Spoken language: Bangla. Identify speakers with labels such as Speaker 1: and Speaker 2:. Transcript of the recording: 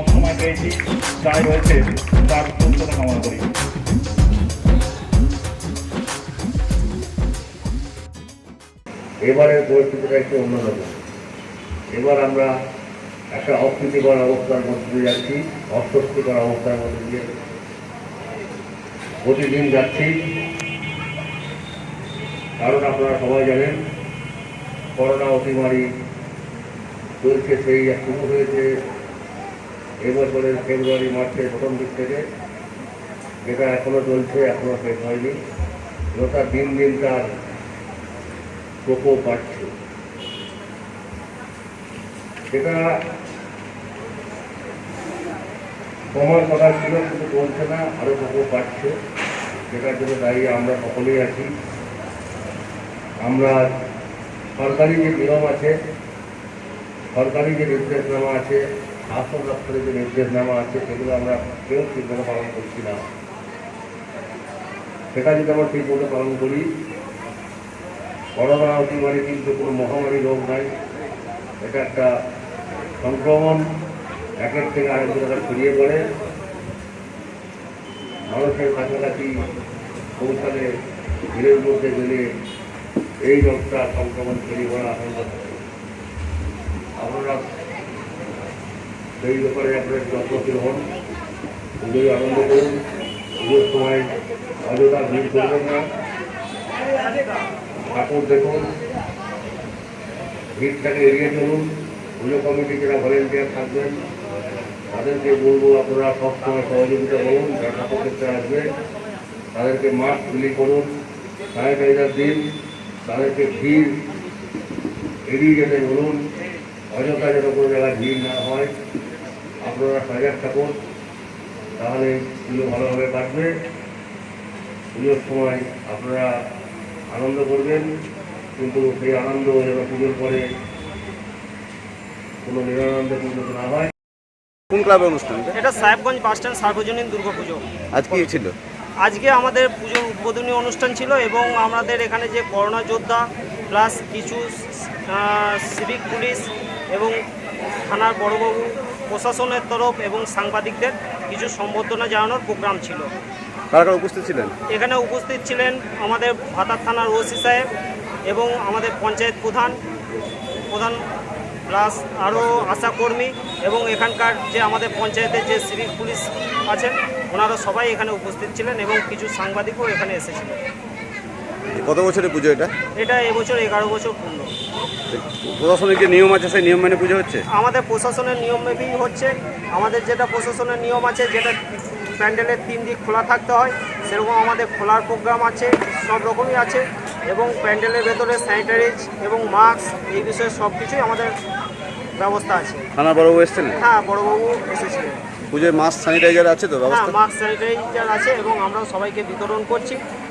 Speaker 1: আমরা সবসময় পেয়েছি, যাই রয়েছে, তার সুস্থতা কামনা করি।
Speaker 2: এবারের পরিস্থিতিটা একটু অন্যরকম। এবার আমরা একটা অপ্রীতিকর অবস্থার মধ্যে দিয়ে যাচ্ছি, অস্বস্তিকর অবস্থার মধ্যে দিয়ে প্রতিদিন যাচ্ছি। কারণ আপনারা সবাই জানেন, করোনা অতিমারি চলছে, সেই শুরু হয়েছে এবছরের ফেব্রুয়ারি, মার্চের প্রথম দিক থেকে যেটা এখনও চলছে, এখনও শেষ হয়নি। ওটা দিন দিন তার প্রকোপ বাড়ছে। সেটা কমার কথা ছিল, কিন্তু চলছে না, আরও প্রকোপ বাড়ছে। যেটার জন্য দায়ী আমরা সকলেই আছি। আমরা সরকারি যে নিয়ম আছে, সরকারি যে নির্দেশনামা আছে স্বাস্থ্য দপ্তরের যে নির্দেশনামা আছে, সেগুলো আমরা কেউ ঠিকমতো পালন করছি না। সেটা যদি আমরা ঠিকমতো পালন করি, করোনা অতিমারি কিন্তু কোনো মহামারী রোগ নাই। এটা একটা সংক্রমণ, একের থেকে আরেক জায়গায় ছড়িয়ে পড়ে। মানুষের কাছাকাছি পৌঁছালে, ভিড়ের মধ্যে গেলে এই রোগটা সংক্রমণ ছড়িয়ে পড়ার আশঙ্কা থাকে। আপনারা সেই ব্যাপারে আপনার যত্নশীল হন। পুজোয় আনন্দ করুন। পুজোর সময় অযথা ভিড় করবেন না। ঠাকুর দেখুন। ভিড়টাকে এড়িয়ে চলুন। পুজো কমিটি যারা ভলেন্টিয়ার থাকবেন, তাদেরকে বলব আপনারা সবসময় সহযোগিতা করুন। যারা ঠাকুর দেখতে আসবে, তাদেরকে মাস্ক বিলি করুন। স্যানিটাইজার দিন। তাদেরকে ভিড় এড়িয়ে যেতে বলুন। অযথা যেন কোনো জায়গায় ভিড় না হয়। আপনারা সজাগ থাকুন তাহলে পুজো ভালোভাবে কাটবে। পুজোর সময় আপনারা আনন্দ করবেন কিন্তু সেই আনন্দ যেন পুজোর পরে কোনো নিরানন্দে পরিণত না হয়।
Speaker 3: কোন ক্লাবের অনুষ্ঠান এটা?
Speaker 4: সাহেবগঞ্জ বাস স্ট্যান্ড সার্বজনীন দুর্গাপুজো
Speaker 3: আজ কি ছিল?
Speaker 4: আজকে আমাদের পুজোর উদ্বোধনী অনুষ্ঠান ছিল এবং আমাদের এখানে যে করোনা যোদ্ধা প্লাস কিছু সিভিক পুলিশ এবং থানার বড়বাবু প্রশাসনের তরফ এবং সাংবাদিকদের কিছু সম্বর্ধনা জানানোর প্রোগ্রাম ছিল।
Speaker 3: কারা উপস্থিত ছিলেন?
Speaker 4: এখানে উপস্থিত ছিলেন আমাদের ভাতার থানার ওসি সাহেব এবং আমাদের পঞ্চায়েত প্রধান প্রধান প্লাস আরও আশাকর্মী এবং এখানকার যে আমাদের পঞ্চায়েতের যে সিভিক পুলিশ আছেন ওনারা সবাই এখানে উপস্থিত ছিলেন এবং কিছু সাংবাদিকও এখানে এসেছিলেন।
Speaker 3: কত বছরের পুজো এটা?
Speaker 4: এটা এবছর এগারো বছর পূর্ণ।
Speaker 3: প্রশাসনিক যে নিয়ম আছে সেই নিয়ম মেনে পুজো হচ্ছে?
Speaker 4: আমাদের প্রশাসনের নিয়ম মেনেই হচ্ছে। আমাদের যেটা প্রশাসনের নিয়ম আছে যেটা প্যান্ডেলের তিন দিক খোলা থাকতে হয় সেরকম আমাদের খোলার প্রোগ্রাম আছে সব রকমই আছে। এবং প্যান্ডেলের ভেতরে স্যানিটাইজ এবং মাস্ক এই বিষয়ে সব কিছুই আমাদের ব্যবস্থা আছে।
Speaker 3: থানা বড়বাবু এসেছিলেন
Speaker 4: হ্যাঁ বড়বাবু এসেছিলেন
Speaker 3: পুজোয় মাস্ক স্যানিটাইজার আছে তো
Speaker 4: হ্যাঁ
Speaker 3: ব্যবস্থা?
Speaker 4: মাস্ক স্যানিটাইজার আছে এবং আমরাও সবাইকে বিতরণ করছি।